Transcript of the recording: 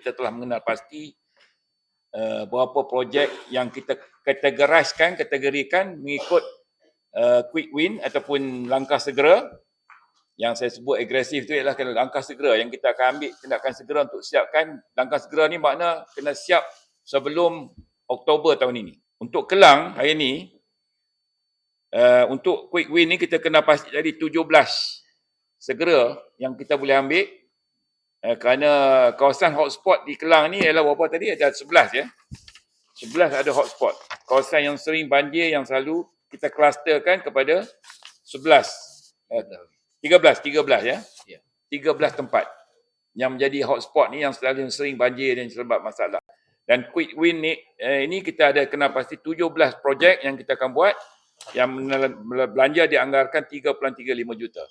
kita telah mengenal pasti uh, berapa projek yang kita kategoriskan, kategorikan mengikut uh, quick win ataupun langkah segera. Yang saya sebut agresif tu ialah kena langkah segera. Yang kita akan ambil tindakan segera untuk siapkan langkah segera ni makna kena siap sebelum Oktober tahun ini. Untuk Kelang hari ini uh, untuk quick win ni kita kena pasti jadi 17 segera yang kita boleh ambil uh, kerana kawasan hotspot di Kelang ni ialah berapa tadi ada 11 ya. 11 ada hotspot. Kawasan yang sering banjir yang selalu kita klusterkan kepada 11 uh, 13 13 ya. Ya. 13 tempat yang menjadi hotspot ni yang selalu sering banjir dan sebab masalah. Dan quick win ni eh, ini kita ada kena pasti 17 projek yang kita akan buat yang belanja dianggarkan 3.35 juta.